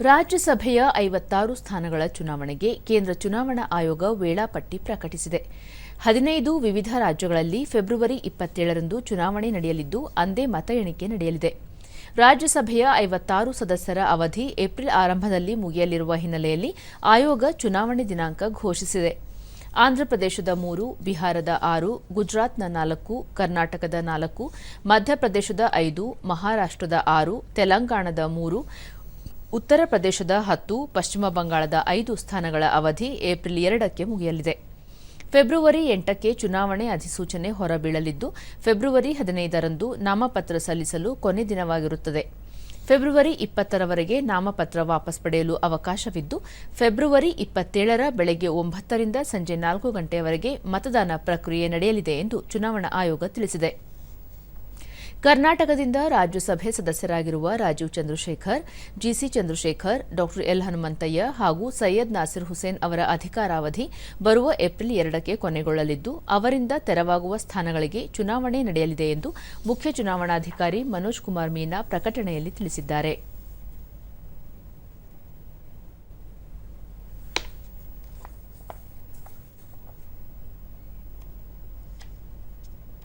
ರಾಜ್ಯಸಭೆಯ ಐವತ್ತಾರು ಸ್ಥಾನಗಳ ಚುನಾವಣೆಗೆ ಕೇಂದ್ರ ಚುನಾವಣಾ ಆಯೋಗ ವೇಳಾಪಟ್ಟಿ ಪ್ರಕಟಿಸಿದೆ. ಹದಿನೈದು ವಿವಿಧ ರಾಜ್ಯಗಳಲ್ಲಿ ಫೆಬ್ರವರಿ ಇಪ್ಪತ್ತೇಳರಂದು ಚುನಾವಣೆ ನಡೆಯಲಿದ್ದು, ಅಂದೇ ಮತ ಎಣಿಕೆ ನಡೆಯಲಿದೆ. ರಾಜ್ಯಸಭೆಯ ಐವತ್ತಾರು ಸದಸ್ಯರ ಅವಧಿ ಏಪ್ರಿಲ್ ಆರಂಭದಲ್ಲಿ ಮುಗಿಯಲಿರುವ ಹಿನ್ನೆಲೆಯಲ್ಲಿ ಆಯೋಗ ಚುನಾವಣೆ ದಿನಾಂಕ ಘೋಷಿಸಿದೆ. ಆಂಧ್ರಪ್ರದೇಶದ ಮೂರು, ಬಿಹಾರದ ಆರು, ಗುಜರಾತ್ನ ನಾಲ್ಕು, ಕರ್ನಾಟಕದ ನಾಲ್ಕು, ಮಧ್ಯಪ್ರದೇಶದ ಐದು, ಮಹಾರಾಷ್ಟ್ರದ ಆರು, ತೆಲಂಗಾಣದ ಮೂರು ಉತ್ತರ ಪ್ರದೇಶದ ಹತ್ತು, ಪಶ್ಚಿಮ ಬಂಗಾಳದ ಐದು ಸ್ಥಾನಗಳ ಅವಧಿ ಏಪ್ರಿಲ್ ಎರಡಕ್ಕೆ ಮುಗಿಯಲಿದೆ. ಫೆಬ್ರವರಿ ಎಂಟಕ್ಕೆ ಚುನಾವಣೆ ಅಧಿಸೂಚನೆ ಹೊರಬೀಳಲಿದ್ದು, ಫೆಬ್ರವರಿ ಹದಿನೈದರಂದು ನಾಮಪತ್ರ ಸಲ್ಲಿಸಲು ಕೊನೆ ದಿನವಾಗಿರುತ್ತದೆ. ಫೆಬ್ರವರಿ ಇಪ್ಪತ್ತರವರೆಗೆ ನಾಮಪತ್ರ ವಾಪಸ್ ಪಡೆಯಲು ಅವಕಾಶವಿದ್ದು, ಫೆಬ್ರವರಿ ಇಪ್ಪತ್ತೇಳರ ಬೆಳಗ್ಗೆ ಒಂಬತ್ತರಿಂದ ಸಂಜೆ ನಾಲ್ಕು ಗಂಟೆಯವರೆಗೆ ಮತದಾನ ಪ್ರಕ್ರಿಯೆ ನಡೆಯಲಿದೆ ಎಂದು ಚುನಾವಣಾ ಆಯೋಗ ತಿಳಿಸಿದೆ. ಕರ್ನಾಟಕದಿಂದ ರಾಜ್ಯಸಭೆ ಸದಸ್ಯರಾಗಿರುವ ರಾಜೀವ್ ಚಂದ್ರಶೇಖರ್ ಜಿಸಿ ಚಂದ್ರಶೇಖರ್ ಡಾ ಎಲ್ ಹನುಮಂತಯ್ಯ ಹಾಗೂ ಸೈಯದ್ ನಾಸಿರ್ ಹುಸೇನ್ ಅವರ ಅಧಿಕಾರಾವಧಿ ಬರುವ ಏಪ್ರಿಲ್ ಎರಡಕ್ಕೆ ಕೊನೆಗೊಳ್ಳಲಿದ್ದು, ಅವರಿಂದ ತೆರವಾಗುವ ಸ್ಥಾನಗಳಿಗೆ ಚುನಾವಣೆ ನಡೆಯಲಿದೆ ಎಂದು ಮುಖ್ಯ ಚುನಾವಣಾಧಿಕಾರಿ ಮನೋಜ್ ಕುಮಾರ್ ಮೀನಾ ಪ್ರಕಟಣೆಯಲ್ಲಿ ತಿಳಿಸಿದ್ದಾರೆ.